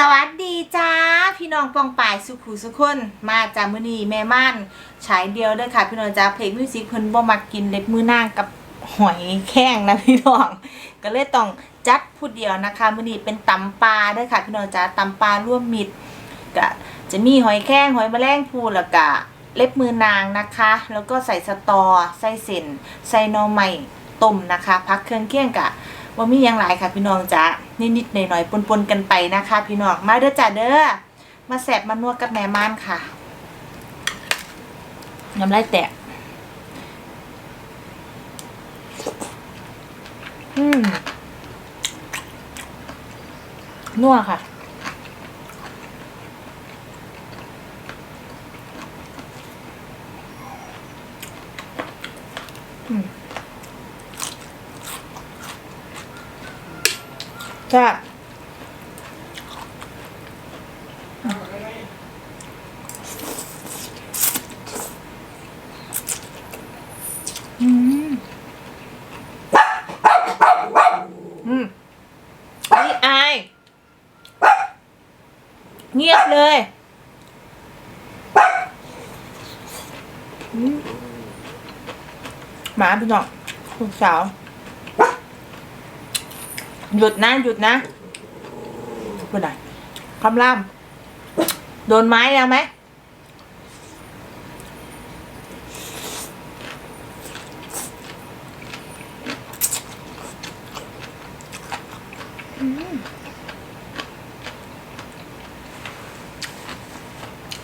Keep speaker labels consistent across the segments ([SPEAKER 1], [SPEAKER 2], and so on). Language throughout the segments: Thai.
[SPEAKER 1] สวัสดีจ้า พี่น้องปองป่ายสุขูสุคนมาจากมือนีแม่ม่านฉายเดียวเด้อค่ะ พี่น้องจ้าเพลงมิวสิกเพิ่นบ่มักกินเล็บมือนางกับหอยแข้งนะพี่น้อง ก็เลยต้องจัดผู้เดียวนะคะมือนีเป็นตำปลาเด้อค่ะ พี่น้องจ้าตำปลาร่วมมิตรก็จะมีหอยแข้งหอยแมลงภู่แล้วก็เล็บมือนางนะคะ แล้วก็ใส่สตอใส่เส้นใส่นอใหม่ต้มนะคะพักเครื่องเคียงกะ ว่ามีหยังหลายค่ะพี่น้องจ้ะนิดๆหน่อยๆปนๆกันไปนะคะ พี่น้องมาเด้อจ้ะเด้อมาแสบมานวดกับแม่ม่านค่ะน้ำลายแตกอืมนัวค่ะอืม จ้ะอืมอืมนี่อาย เงียบเลยมหมาพี่น้องลูกสาว หยุดนะ หยุดนะพูดหน่อยคำล่ามโดนไม้แล้วไหมอืม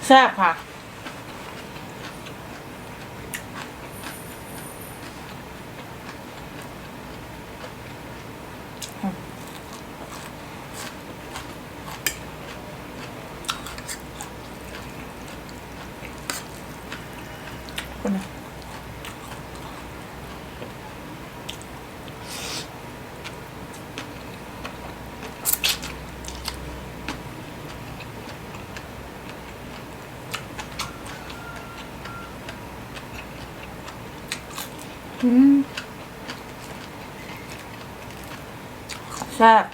[SPEAKER 1] แซ่บค่ะ พูดห อยอืมแซ่บ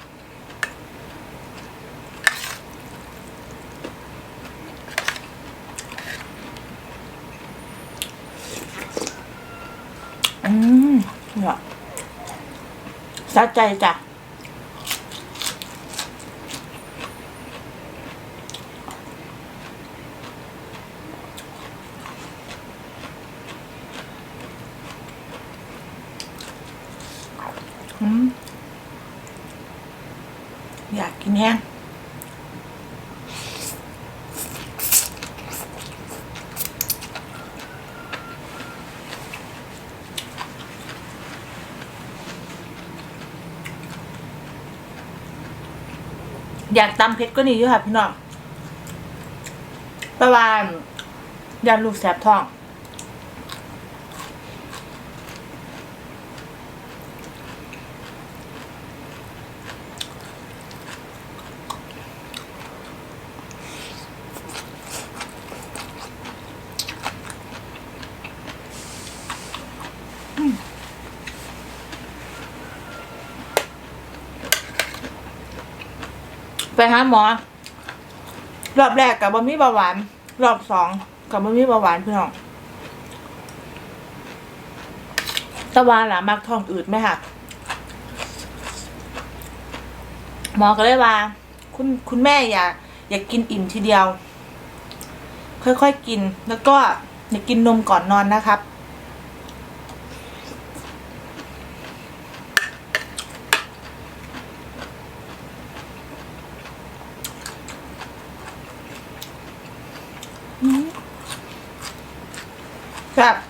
[SPEAKER 1] อืมเนี่ยสะใจจ้ะอืมอยากกินแห้ง อยากตำเผ็ดก็นี่อยู่ค่ะพี่น้องประวานยานลูกแสบท้อง ไปหาหมอ รอบแรกกับบะมี่เบาหวาน รอบสองกับบะมี่เบาหวานพี่น้องตะวันหล่ะมักท้องอืดไหมค่ะหมอก็เลยว่า คุณคุณแม่อย่าอย่ากินอิ่มทีเดียว ค่อยๆกิน แล้วก็อย่ากินนมก่อนนอนนะครับครับต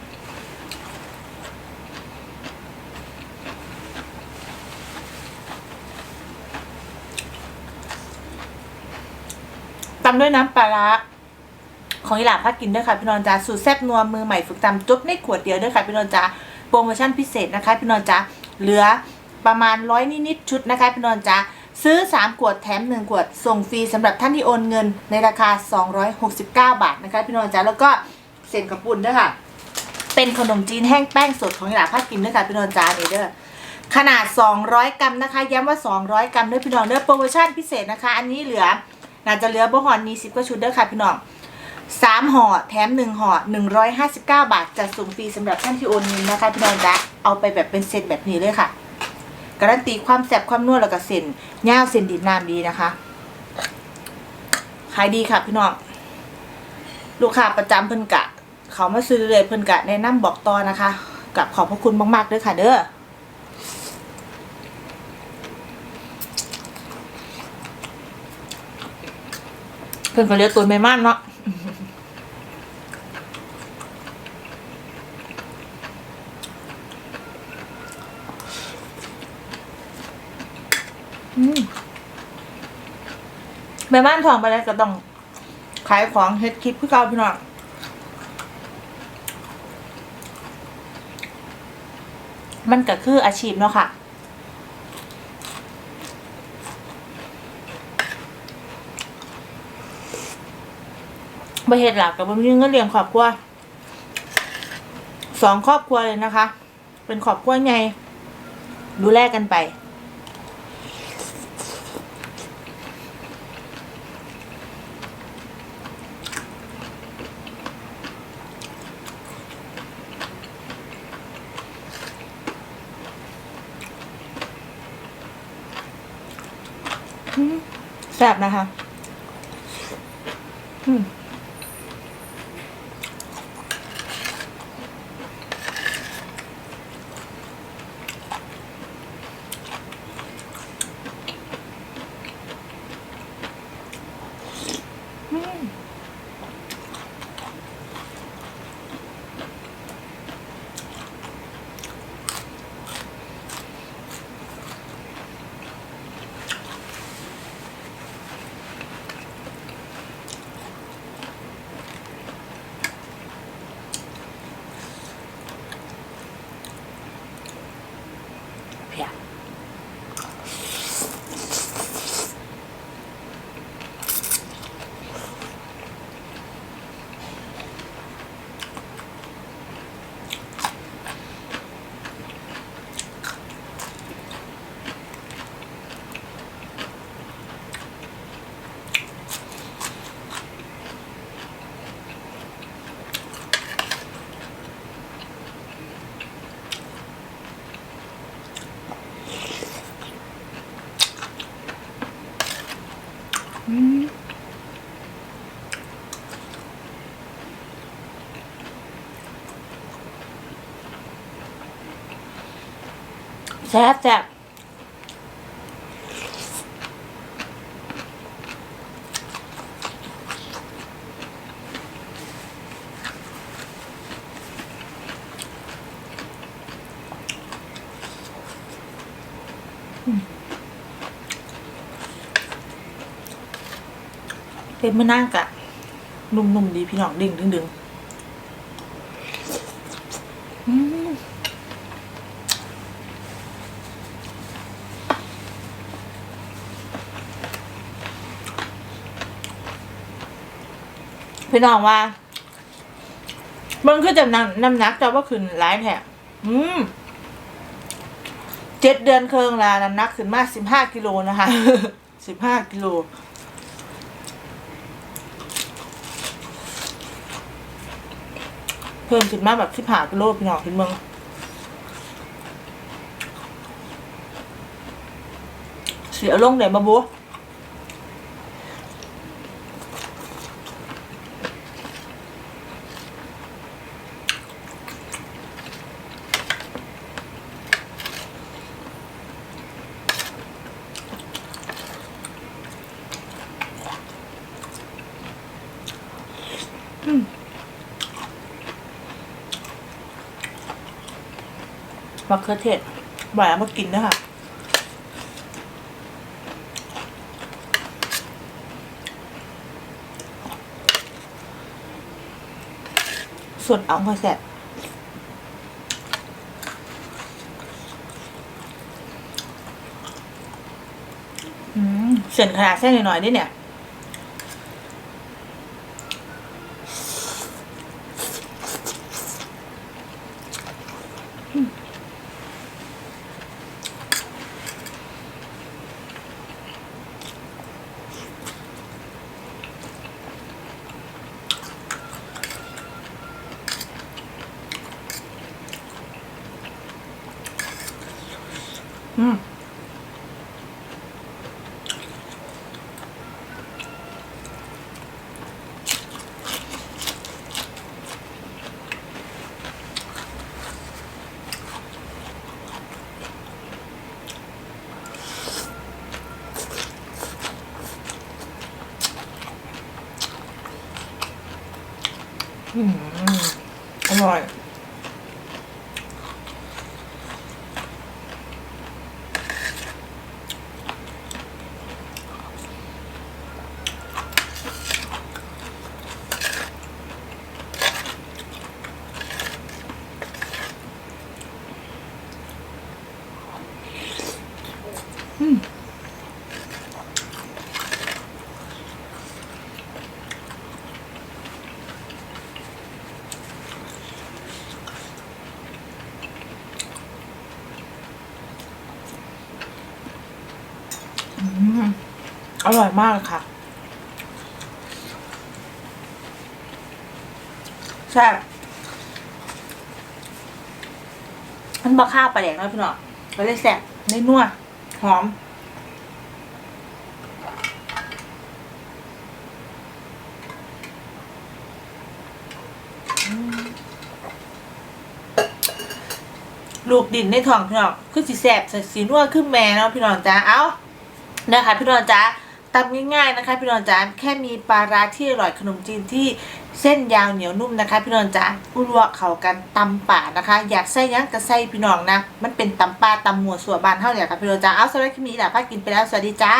[SPEAKER 1] ำด้วยน้ำปลาร้าของอิหลาพักกินด้วยค่ะพี่นอนจ้าสูตรแซ่บนัวมือใหม่ฝึกตำจุ๊บในขวดเดียวด้วยค่ะพี่นอนจ้าโปรโมชั่นพิเศษนะคะพี่นอนจ้าเหลือประมาณร้อยนิดๆชุดนะคะพี่นอนจ้าซื้อ 3 ขวดแถม 1 ขวด ส่งฟรีสำหรับท่านที่โอนเงินในราคา 269 บาทนะคะพี่นอนจ้าแล้วก็เส้นกระปุ่นด้วยค่ะ เป็นขนมจีนแห้งแป้งสดของหลาภาคกินด้วยค่ะพี่นนท์จานนี้เด้อขนาด 200 กรัมนะคะ ย้ำว่า 200 กรัมด้อพี่น้องเด้อโปรโมชั่นพิเศษนะคะ อันนี้เหลือ น่าจะเหลือบ่หอนนี้สิบกว่าชุดเด้อค่ะพี่น้องสามห่อแถมหนึ่งห่อหนึ่งร้อยห้าสิบเก้าบาทจะส่งฟรีสำหรับท่านที่โอนเงินนะคะพี่น้องจ๊ะเอาไปแบบเป็นเซตแบบนี้เลยค่ะ การันตีความแซบความนัวแล้วก็เส้นย่าวเส้นดินน้ำดีนะคะขายดีค่ะพี่น้องลูกค้าประจำเพิ่นกะ เขามาซื้อเลยเพิ่นกะแนะนำบอกต่อนะคะกับขอบพระคุณมากๆด้วยค่ะเด้อ พิ่นก็เรียกตัวไม่ม่านเนาะอืมแม่บ้านทองไปแล้วก็ต้องขายของเฮ็ดคลิปพื่เก่าพี่น้องมันก็คืออาชีพเนาะค่ะ บ่เฮ็ดหลักกับบ่มีเงินเลี้ยงครอบครัวสองครอบครัวเลยนะคะ เป็นครอบครัวใหญ่ดูแลกันไป แซ่บนะคะ อืม เแซ่บแซ่บเป็นมะนาวกะนุ่มๆดีพี่น้องดึงดึงดึง พี่น้องว่ามันคือจะน้ำน้ำหนักจะว่าขึ้นหลายแถบอืมเจ็ดเดือนเคิงละน้ำหนักขึ้นมาสิบห้ากิโลนะคะสิบห้ากิโลเพิ่มขึ้นมาแบบที่ผ่ากิโลพี่น้องขึ้นเมืองเสียลงเดี๋ยวมาบั มะเขือเทศบ่ายเอามากินด้วยค่ะส่วนเอาค่อยแสบเส้นขนาดเส้นหน่อยๆนี่เนี่ย うんうん、う、まい。 อร่อยมากค่ะแซ่บมันบะข้าวปลาแดกเนาะพี่น้องก็เลยแซ่บได้นัว หอม ลูกดินในท้องพี่น้องคือสีแสบส่สีนวลขึ้นแม่เนาะพี่น้องจ้าเอ้านะคะพี่น้องจ้าตำง่ายๆนะคะพี่น้องจ้าแค่มีปลาร้าที่อร่อยขนมจีนที่ เส้นยาวเหนียวนุ่มนะคะ พี่น้องจ๋าอุลวกเขากันตำป่านะคะ อยากใส่ยังก็ใส่พี่น้องนะ มันเป็นตำป่าตำหมัวสัวบานเท่าเนี่ค่ะพี่น้องจ้าเอาสำหรับคลิปนี้แหละพากินไปแล้วสวัสดีจ้า